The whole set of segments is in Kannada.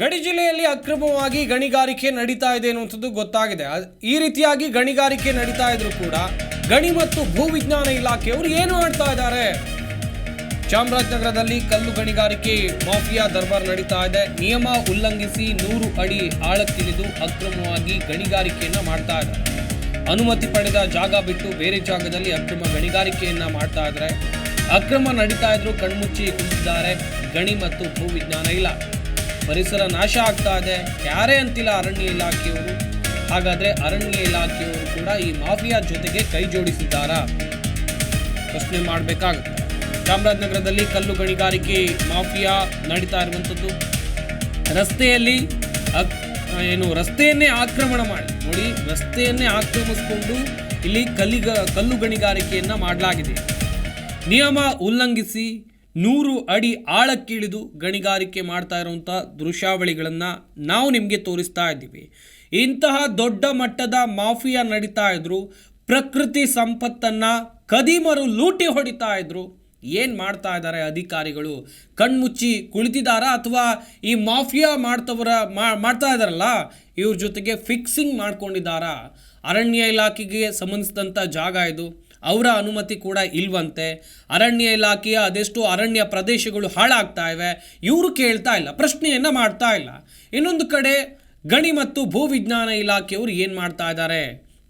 ಗಡಿ ಜಿಲ್ಲೆಯಲ್ಲಿ ಅಕ್ರಮವಾಗಿ ಗಣಿಗಾರಿಕೆ ನಡೀತಾ ಇದೆ ಅನ್ನುವಂಥದ್ದು ಗೊತ್ತಾಗಿದೆ. ಈ ರೀತಿಯಾಗಿ ಗಣಿಗಾರಿಕೆ ನಡೀತಾ ಇದ್ರು ಕೂಡ ಗಣಿ ಮತ್ತು ಭೂವಿಜ್ಞಾನ ಇಲಾಖೆಯವರು ಏನು ಮಾಡ್ತಾ ಇದ್ದಾರೆ? ಚಾಮರಾಜನಗರದಲ್ಲಿ ಕಲ್ಲು ಗಣಿಗಾರಿಕೆ ಮಾಫಿಯಾ ದರ್ಬಾರ್ ನಡೀತಾ ಇದೆ. ನಿಯಮ ಉಲ್ಲಂಘಿಸಿ ನೂರು ಅಡಿ ಆಳಕ್ಕಿಳಿದು ಅಕ್ರಮವಾಗಿ ಗಣಿಗಾರಿಕೆಯನ್ನ ಮಾಡ್ತಾ ಇದ್ದಾರೆ. ಅನುಮತಿ ಪಡೆದ ಜಾಗ ಬಿಟ್ಟು ಬೇರೆ ಜಾಗದಲ್ಲಿ ಅಕ್ರಮ ಗಣಿಗಾರಿಕೆಯನ್ನ ಮಾಡ್ತಾ ಇದ್ದಾರೆ. ಅಕ್ರಮ ನಡೀತಾ ಇದ್ರು ಕಣ್ಮುಚ್ಚಿ ಕುಳಿತಿದ್ದಾರೆ ಗಣಿ ಮತ್ತು ಭೂವಿಜ್ಞಾನ ಇಲಾಖೆ. ಪರಿಸರ ನಾಶ ಆಗ್ತಾ ಇದೆ. ಯಾರೇ ಅಂತಿಲ್ಲ ಅರಣ್ಯ ಇಲಾಖೆಯವರು, ಹಾಗಾದ್ರೆ ಅರಣ್ಯ ಇಲಾಖೆಯವರು ಕೂಡ ಈ ಮಾಫಿಯಾ ಜೊತೆಗೆ ಕೈ ಜೋಡಿಸಿದ್ದಾರಾ? ಪ್ರಶ್ನೆ ಮಾಡಬೇಕಾಗುತ್ತೆ. ಚಾಮರಾಜನಗರದಲ್ಲಿ ಕಲ್ಲು ಗಣಿಗಾರಿಕೆ ಮಾಫಿಯಾ ನಡೀತಾ ಇರುವಂಥದ್ದು. ರಸ್ತೆಯಲ್ಲಿ ಏನು, ರಸ್ತೆಯನ್ನೇ ಆಕ್ರಮಣ ಮಾಡಿ. ನೋಡಿ, ರಸ್ತೆಯನ್ನೇ ಆಕ್ರಮಿಸಿಕೊಂಡು ಇಲ್ಲಿ ಕಲ್ಲಿಗ, ಕಲ್ಲು ಗಣಿಗಾರಿಕೆಯನ್ನು ಮಾಡಲಾಗಿದೆ. ನಿಯಮ ಉಲ್ಲಂಘಿಸಿ ನೂರು ಅಡಿ ಆಳಕ್ಕಿಳಿದು ಗಣಿಗಾರಿಕೆ ಮಾಡ್ತಾ ಇರುವಂಥ ದೃಶ್ಯಾವಳಿಗಳನ್ನು ನಾವು ನಿಮಗೆ ತೋರಿಸ್ತಾ ಇದ್ದೀವಿ. ಇಂತಹ ದೊಡ್ಡ ಮಟ್ಟದ ಮಾಫಿಯಾ ನಡೀತಾ ಇದ್ರು, ಪ್ರಕೃತಿ ಸಂಪತ್ತನ್ನು ಕದಿಮರು ಲೂಟಿ ಹೊಡಿತಾ ಇದ್ರು. ಏನು ಮಾಡ್ತಾ ಇದ್ದಾರೆ ಅಧಿಕಾರಿಗಳು? ಕಣ್ಮುಚ್ಚಿ ಕುಳಿತಿದ್ದಾರಾ ಅಥವಾ ಈ ಮಾಫಿಯಾ ಮಾಡ್ತವರ ಮಾಡ್ತಾ ಇದ್ದಾರಲ್ಲ? ಇವ್ರ ಜೊತೆಗೆ ಫಿಕ್ಸಿಂಗ್ ಮಾಡ್ಕೊಂಡಿದ್ದಾರಾ? ಅರಣ್ಯ ಇಲಾಖೆಗೆ ಸಂಬಂಧಿಸಿದಂಥ ಜಾಗ ಇದು. ಅವರ ಅನುಮತಿ ಕೂಡ ಇಲ್ವಂತೆ. ಅರಣ್ಯ ಇಲಾಖೆಯ ಅದೆಷ್ಟು ಅರಣ್ಯ ಪ್ರದೇಶಗಳು ಹಾಳಾಗ್ತಾ ಇವೆ. ಇವರು ಕೇಳ್ತಾ ಇಲ್ಲ, ಪ್ರಶ್ನೆಯನ್ನು ಮಾಡ್ತಾ ಇಲ್ಲ. ಇನ್ನೊಂದು ಕಡೆ ಗಣಿ ಮತ್ತು ಭೂವಿಜ್ಞಾನ ಇಲಾಖೆಯವರು ಏನು ಮಾಡ್ತಾ ಇದ್ದಾರೆ?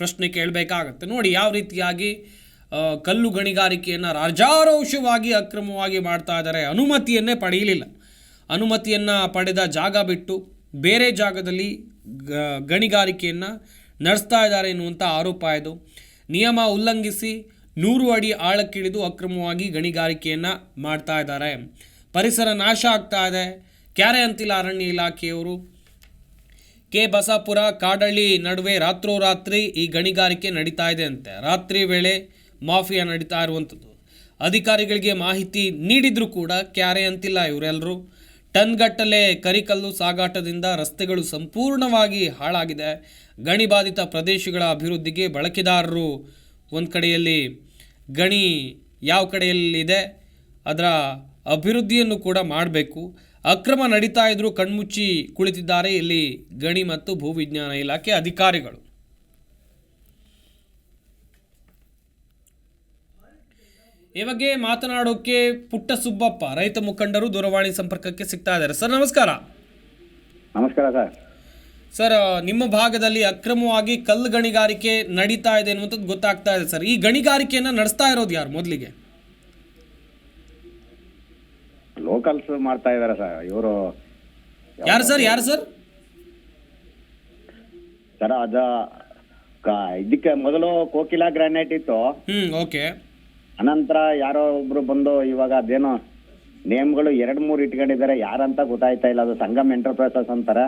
ಪ್ರಶ್ನೆ ಕೇಳಬೇಕಾಗತ್ತೆ. ನೋಡಿ, ಯಾವ ರೀತಿಯಾಗಿ ಕಲ್ಲು ಗಣಿಗಾರಿಕೆಯನ್ನು ರಾಜಾರೋಷವಾಗಿ ಅಕ್ರಮವಾಗಿ ಮಾಡ್ತಾ ಇದ್ದಾರೆ. ಅನುಮತಿಯನ್ನೇ ಪಡೆಯಲಿಲ್ಲ. ಅನುಮತಿಯನ್ನು ಪಡೆದ ಜಾಗ ಬಿಟ್ಟು ಬೇರೆ ಜಾಗದಲ್ಲಿ ಗಣಿಗಾರಿಕೆಯನ್ನು ನಡೆಸ್ತಾ ಇದ್ದಾರೆ ಎನ್ನುವಂಥ ಆರೋಪ ಇದು. ನಿಯಮ ಉಲ್ಲಂಘಿಸಿ ನೂರು ಅಡಿ ಆಳಕ್ಕಿಳಿದು ಅಕ್ರಮವಾಗಿ ಗಣಿಗಾರಿಕೆಯನ್ನು ಮಾಡ್ತಾ ಇದ್ದಾರೆ. ಪರಿಸರ ನಾಶ ಆಗ್ತಾ ಇದೆ. ಕ್ಯಾರೆ ಅಂತಿಲ್ಲ ಅರಣ್ಯ ಇಲಾಖೆಯವರು ಕೆ ಬಸಾಪುರ ಕಾಡಳ್ಳಿ ನಡುವೆ ರಾತ್ರೋರಾತ್ರಿ ಈ ಗಣಿಗಾರಿಕೆ ನಡೀತಾ ಇದೆ ಅಂತೆ. ರಾತ್ರಿ ವೇಳೆ ಮಾಫಿಯಾ ನಡೀತಾ ಇರುವಂಥದ್ದು. ಅಧಿಕಾರಿಗಳಿಗೆ ಮಾಹಿತಿ ನೀಡಿದರೂ ಕೂಡ ಕ್ಯಾರೆ ಅಂತಿಲ್ಲ ಇವರೆಲ್ಲರೂ ಟನ್ಗಟ್ಟಲೆ ಕರಿಕಲ್ಲು ಸಾಗಾಟದಿಂದ ರಸ್ತೆಗಳು ಸಂಪೂರ್ಣವಾಗಿ ಹಾಳಾಗಿದೆ. ಗಣಿ ಬಾಧಿತ ಪ್ರದೇಶಗಳ ಅಭಿವೃದ್ಧಿಗೆ ಬಳಕೆದಾರರು ಒಂದು ಕಡೆಯಲ್ಲಿ, ಗಣಿ ಯಾವ ಕಡೆಯಲ್ಲಿದೆ, ಅದರ ಅಭಿವೃದ್ಧಿಯನ್ನು ಕೂಡ ಮಾಡಬೇಕು. ಅಕ್ರಮ ನಡೀತಾ ಇದ್ದರೂ ಕಣ್ಮುಚ್ಚಿ ಕುಳಿತಿದ್ದಾರೆ ಇಲ್ಲಿ ಗಣಿ ಮತ್ತು ಭೂವಿಜ್ಞಾನ ಇಲಾಖೆ ಅಧಿಕಾರಿಗಳು. ಈ ಬಗ್ಗೆ ಮಾತನಾಡೋಕೆ ಪುಟ್ಟ ಸುಬ್ಬಪ್ಪ ರೈತ ಮುಖಂಡರು ದೂರವಾಣಿ ಸಂಪರ್ಕಕ್ಕೆ ಸಿಗ್ತಾ ಇದ್ದಾರೆ. ಸರ್ ನಮಸ್ಕಾರ. ನಮಸ್ಕಾರ ಸರ್. ಸರ್ ನಿಮ್ಮ ಭಾಗದಲ್ಲಿ ಅಕ್ರಮವಾಗಿ ಕಲ್ಲು ಗಣಿಗಾರಿಕೆ ನಡೀತಾ ಇದೆ ಅನ್ನುವಂಥದ್ದು ಗೊತ್ತಾಗ್ತಾ ಇದೆ ಸರ್. ಈ ಗಣಿಗಾರಿಕೆಯನ್ನು ನಡೆಸ್ತಾ ಇರೋದು ಯಾರು ಮೊದಲಿಗೆ? ಲೋಕಲ್ಸ್ ಮಾಡ್ತಾ ಇದಾರೆ ಸರ್. ಇವರು ಯಾರು ಸರ್ ಯಾರು ಸರ್? ಸರ್ ಅದ ಕ- ಇದಕ್ಕೆ ಮೊದಲು ಕೋಕಿಲಾ ಗ್ರಾನೈಟ್ ಇತ್ತು. Hmm okay. ಅನಂತರ ಯಾರೋ ಒಬ್ರು ಬಂದು ಇವಾಗ ಅದೇನೋ ನೇಮ್ಗಳು ಎರಡ್ ಮೂರ್ ಇಟ್ಕೊಂಡಿದ್ದಾರೆ ಯಾರಂತ ಗೊತ್ತಾಯ್ತಾ ಇಲ್ಲ ಅದು ಸಂಗಮ್ ಎಂಟರ್ಪ್ರೈಸಸ್ ಅಂತಾರ.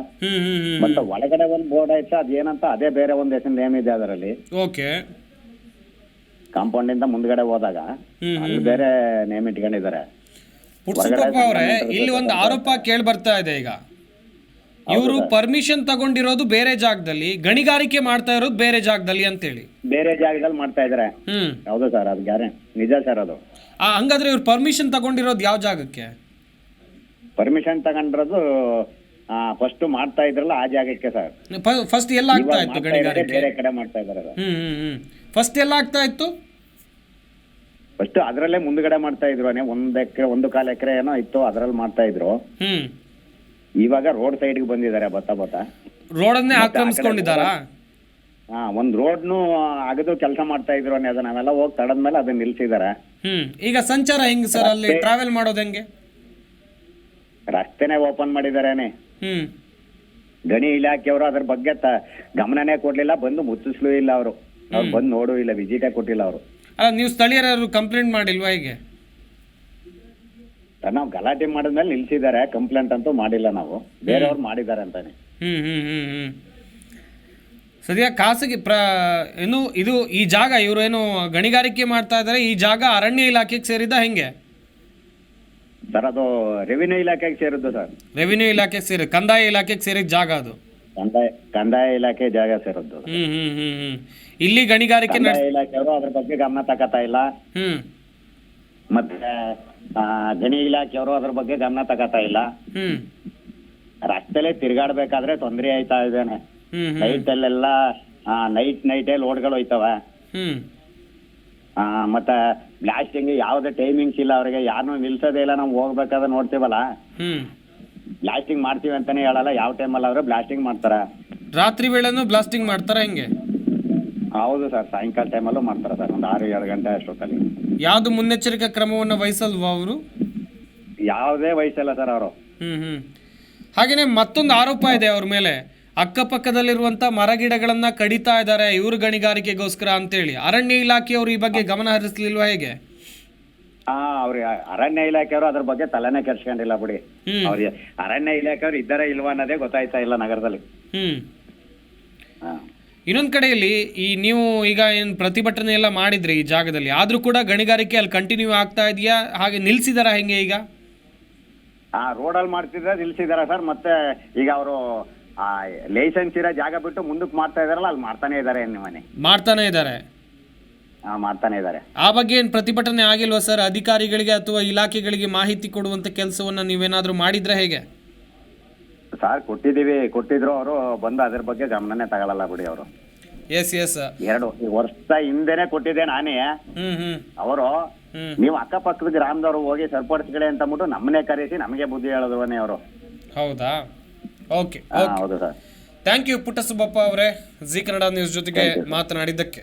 ಮತ್ತೆ ಒಳಗಡೆ ಒಂದ್ ಬೋರ್ಡ್ ಐತೆ ಅದೇನಂತ ಅದೇ ಬೇರೆ ಒಂದ್ ಹೆಸರು ನೇಮ್ ಇದೆ ಅದರಲ್ಲಿ. ಓಕೆ. ಕಾಂಪೌಂಡ್ ಇಂದ ಮುಂದ್ಗಡೆ ಹೋದಾಗ ಅಲ್ಲಿ ಬೇರೆ ನೇಮ್ ಇಟ್ಕೊಂಡಿದ್ದಾರೆ. ಅವರೇ ಇಲ್ಲಿ ಒಂದು ಆರೋಪ ಕೇಳಿ ಬರ್ತಾ ಇದೆ ಈಗ. ಇವರು ಪರ್ಮಿಷನ್ ತಗೊಂಡಿರೋದು ಬೇರೆ ಜಾಗದಲ್ಲಿ ಗಣಿಗಾರಿಕೆ ಮಾಡ್ತಾ ಇರೋದು ಬೇರೆ ಜಾಗದಲ್ಲಿ ಅಂತ ಹೇಳಿ ಬೇರೆ ಜಾಗದಲ್ಲಿ ಮಾಡ್ತಾ ಇದಾರೆ ಹ್ಮ್. ಹೌದು ಸರ್ ಅದು ಗ್ಯಾರೆ ನಿಜ ಸರ್ ಅದು. ಆ, ಹಂಗಾದ್ರೆ ಇವ್ರು ಪರ್ಮಿಷನ್ ತಗೊಂಡಿರೋದು ಯಾವ ಜಾಗಕ್ಕೆ? ಪರ್ಮಿಷನ್ ತಗೊಂಡಿರೋದು ಫಸ್ಟ್ ಮಾಡ್ತಾ ಇದ್ರಲ್ಲ ಆ ಜಾಗಕ್ಕೆ ಸರ್. ಫಸ್ಟ್ ಎಲ್ಲ ಆಗ್ತಾ ಇತ್ತು ಮಾಡ್ತಾ ಇರೋದೇ ಗಣಿಗಾರಿಕೆ? ಬೇರೆ ಕಡೆ ಮಾಡ್ತಾ ಇದಾರೆ ಹ್ಮ್ ಹ್ಮ್ ಹ್ಮ್. ಫಸ್ಟ್ ಎಲ್ಲ ಆಗ್ತಾ ಇತ್ತು? ಫಸ್ಟ್ ಅದರಲ್ಲೇ ಮುಂದ್ಗಡೆ ಮಾಡ್ತಾ ಇದ್ರು ಅನೇ ಒಂದ್ ಎಕರೆ ಒಂದು ಕಾಲ್ ಎಕರೆ ಏನೋ ಇತ್ತು ಅದ್ರಲ್ಲಿ ಮಾಡ್ತಾ ಇದ್ರು. ಹ್ಮ್. ಇವಾಗ ರೋಡ್ ಸೈಡ್ಗೆ ಬಂದಿದ್ದಾರೆ ಬತ್ತ ಬತ್ತ ರೋಡನ್ನೇ ಆಕ್ರಮಿಸ್ಕೊಂಡಿದ್ದಾರಾ? ಹಾ ಒಂದ್ ರೋಡ್ನು ಅಗದು ಕೆಲಸ ಮಾಡ್ತಾ ಇದ್ರು ಅನ್ನೋದು ನಾವೆಲ್ಲ ಹೋಗಿ ತಡದ್ಮೇಲೆ ಅದನ್ನ ನಿಲ್ಸಿದಾರ ಹ್ಮ್ ಈಗ ಸಂಚಾರ ಹೆಂಗ್ ಸರ್ ಅಲ್ಲಿ? ಟ್ರಾವೆಲ್ ಮಾಡೋದು ಹೆಂಗೆ? ರಸ್ತೆನೆ ಓಪನ್ ಮಾಡಿದಾರೇನೆ. ಹ್ಮ್. ಗಣಿ ಇಲಾಖೆಯವರು ಅದ್ರ ಬಗ್ಗೆ ತ- ಗಮನನೇ ಕೊಡ್ಲಿಲ್ಲ ಬಂದು ಮುಚ್ಚಿಸ್ಲೂ ಇಲ್ಲ ಅವರು. ಅವ್ರು ಬಂದು ನೋಡು ಇಲ್ಲ ವಿಸಿಟೇ ಕೊಟ್ಟಿಲ್ಲ ಅವರು. ಅಲ್ಲ ನೀವು ಸ್ಥಳೀಯರು ಕಂಪ್ಲೇಂಟ್ ಮಾಡಿಲ್ವಾ ಹೇಗೆ? ನಾವು ಗಲಾಟೆ ಮಾಡಿದ್ಮೇಲೆ ನಿಲ್ಸಿದ್ದಾರೆ ಕಂಪ್ಲೇಂಟ್ ಅಂತೂ ಮಾಡಿಲ್ಲ ನಾವು. ಬೇರೆಯವ್ರು ಮಾಡಿದ್ದಾರೆ ಅಂತಾನೆ. ಹ್ಮ್ ಹ್ಮ್ ಹ್ಮ್ ಹ್ಮ್. ಸದ್ಯ ಖಾಸಗಿ ಪ್ರ ಏನು ಇದು ಈ ಜಾಗ ಇವರು ಏನು ಗಣಿಗಾರಿಕೆ ಮಾಡ್ತಾ ಇದ್ದಾರೆ ಈ ಜಾಗ ಅರಣ್ಯ ಇಲಾಖೆಗೆ ಸೇರಿದ ಹೆಂಗೆ? ಸರ್ ಅದು ರೆವಿನ್ಯೂ ಇಲಾಖೆಗೆ ಸೇರಿದ್ದು ಸರ್ ರೆವಿನ್ಯೂ ಇಲಾಖೆಗೆ ಸೇರಿ ಕಂದಾಯ ಇಲಾಖೆಗೆ ಸೇರಿದ ಜಾಗ ಅದು? ಕಂದಾಯ ಕಂದಾಯ ಇಲಾಖೆ ಜಾಗ ಸೇರಿದ್ದು ಹ್ಮ್ ಹ್ಮ್ ಹ್ಮ್ ಹ್ಮ್. ಇಲ್ಲಿ ಗಣಿಗಾರಿಕೆ ಇಲಾಖೆ ಇಲಾಖೆಯವರು ಅದ್ರ ಬಗ್ಗೆ ಗಮನ ತಗೋತಾ ಇಲ್ಲ. ಹ್ಮ್. ಮತ್ತೆ ಗಣಿ ಇಲಾಖೆಯವರು ಅದ್ರ ಬಗ್ಗೆ ಗಮನ ತಗೋತಾ ಇಲ್ಲ. ಹ್ಮ್. ರಸ್ತೆಲೆ ತಿರ್ಗಾಡ್ಬೇಕಾದ್ರೆ ತೊಂದರೆ ಆಯ್ತಾ ಇದೇನೆ. ಹ್ಮ್ ಹ್ಮ್. ನೈಟ್ ಅಲ್ಲೆಲ್ಲ ನೈಟ್ ನೈಟೇ ಲೋಡ್ಗಳು ಹೋಯ್ತವ. ಹ್ಮ್. ಆ, ಮತ್ತೆ ಬ್ಲಾಸ್ಟಿಂಗ್ ಯಾವ್ದೇ ಟೈಮಿಂಗ್ಸ್ ಇಲ್ಲ ಅವ್ರಿಗೆ. ಯಾರನ್ನೂ ನಿಲ್ಸೋದೇ ಇಲ್ಲ. ನಾವು ಹೋಗ್ಬೇಕಾದ್ರೆ ನೋಡ್ತೀವಲ್ಲ. ಹ್ಮ್. ಬ್ಲಾಸ್ಟಿಂಗ್ ಮಾಡ್ತೀವಿ ಅಂತಾನೆ ಹೇಳಲ್ಲ. ಯಾವ ಟೈಮಲ್ಲಿ ಅವ್ರು ಬ್ಲಾಸ್ಟಿಂಗ್ ಮಾಡ್ತಾರ. ರಾತ್ರಿ ವೇಳೆನೂ ಬ್ಲಾಸ್ಟಿಂಗ್ ಮಾಡ್ತಾರ ಹೆಂಗೆ? ಹೌದು ಸರ್. ಸಾಯಂಕಾಲ ಟೈಮಲ್ಲೂ ಮಾಡ್ತಾರೆ ಸರ್. ಒಂದು ಆರು ಏಳು ಗಂಟೆ ಅಷ್ಟೊತ್ತಲ್ಲಿ. ಯಾವುದು ಮುನ್ನೆಚ್ಚರಿಕೆ ಕ್ರಮವನ್ನು ವಹಿಸಲ್ವಾ ಅವರು? ಯಾವುದೇ ವಹಿಸಲ್ಲ ಸರ್ ಅವರು. ಹ್ಮ್ ಹ್ಮ್. ಹಾಗೇನೆ ಮತ್ತೊಂದು ಆರೋಪ ಇದೆ ಅವ್ರ ಮೇಲೆ. ಅಕ್ಕಪಕ್ಕದಲ್ಲಿರುವಂತ ಮರಗಿಡಗಳನ್ನ ಕಡಿತಾ ಇದ್ದಾರೆ ಇವ್ರ ಗಣಿಗಾರಿಕೆಗೋಸ್ಕರ ಅಂತೇಳಿ. ಅರಣ್ಯ ಇಲಾಖೆಯವರು ಈ ಬಗ್ಗೆ ಗಮನ ಹರಿಸ್ಲಿಲ್ವಾ ಹೇಗೆ? ಹಾ ಅವ್ರ ಅರಣ್ಯ ಇಲಾಖೆಯವರು ಅದ್ರ ಬಗ್ಗೆ ತಲೆನೇ ಕೆಡ್ಸ್ಕೊಂಡಿಲ್ಲ ಬಿಡಿ. ಹ್ಮ್. ಅವ್ರಿಗೆ ಅರಣ್ಯ ಇಲಾಖೆಯವರು ಇದ್ದಾರೆ ಇಲ್ವಾ ಅನ್ನೋದೇ ಗೊತ್ತಾಯ್ತಾ ಇಲ್ಲ ನಗರದಲ್ಲಿ. ಹ್ಮ್. ಹಾ. ಇನ್ನೊಂದ್ ಕಡೆಯಲ್ಲಿ ಈ ನೀವು ಈಗ ಏನು ಪ್ರತಿಭಟನೆ ಎಲ್ಲ ಮಾಡಿದ್ರಿ ಈ ಜಾಗದಲ್ಲಿ ಆದ್ರೂ ಕೂಡ ಗಣಿಗಾರಿಕೆ ಅಲ್ಲಿ ಕಂಟಿನ್ಯೂ ಆಗ್ತಾ ಇದೆಯಾ? ಹಾಗೆ ನಿಲ್ಸಿದಾರ ಹೆಂಗೆ ಈಗ? ಆ ರೋಡಲ್ಲಿ ಮಾಡ್ತಿದ್ರೆ ನಿಲ್ಸಿದಾರ ಸರ್ ಮತ್ತೆ ಈಗ ಅವರು ಲೈಸೆನ್ಸ್ ಇರೋ ಜಾಗ ಬಿಟ್ಟು ಮುಂದಕ್ಕೆ ಮಾಡ್ತಾ ಇದಾರಲ್ಲ ಅಲ್ಲಿ ಮಾಡ್ತಾನೆ ಇದಾರೆ ನಿಮ್ಮನೆ? ಮಾಡ್ತಾನೆ ಇದ್ದಾರೆ ಆ, ಮಾಡ್ತಾನೆ ಇದಾರೆ. ಆ ಬಗ್ಗೆ ಏನು ಪ್ರತಿಭಟನೆ ಆಗಿಲ್ವಾ ಸರ್ ಅಧಿಕಾರಿಗಳಿಗೆ ಅಥವಾ ಇಲಾಖೆಗಳಿಗೆ ಮಾಹಿತಿ ಕೊಡುವಂತ ಕೆಲಸವನ್ನ ನೀವೇನಾದ್ರೂ ಮಾಡಿದ್ರೆ ಹೇಗೆ? ಸರ್ ಕೊಟ್ಟಿದೀವಿ ಕೊಟ್ಟಿದ್ರು ಅವರು ಬಂದು ಅದ್ರ ಬಗ್ಗೆ ಗಮನನೇ ತಗೊಳಲ್ಲ ಬಿಡಿ ಅವರು. ಎಸ್ ಎಸ್ ಎರಡು ವರ್ಷ ಹಿಂದೆನೆ ಕೊಟ್ಟಿದ್ದೆ ನಾನೇ. ಹ್ಮ್ ಹ್ಮ್. ಅವರು ಹ್ಮ್. ನೀವು ಅಕ್ಕಪಕ್ಕದ ಗ್ರಾಮದವ್ರು ಹೋಗಿ ಸರಿಪಡಿಸ್ಕೊಳ್ಳಿ ಅಂತ ಅಂದ್ಬಿಟ್ಟು ನಮ್ಮನ್ನೇ ಕರೆಸಿ ನಮಗೆ ಬುದ್ಧಿ ಹೇಳಿದ್ವನೇ ಅವರು. ಹೌದಾ? ಓಕೆ ಹಾ ಓಕೆ ಹೌದು ಸರ್ ಥ್ಯಾಂಕ್ ಯು ಪುಟ್ಟಸುಬ್ಬಪ್ಪ ಅವರೇ ಜಿ ಕನ್ನಡ ನ್ಯೂಸ್ ಜೊತೆಗೆ ಮಾತನಾಡಿದ್ದಕ್ಕೆ.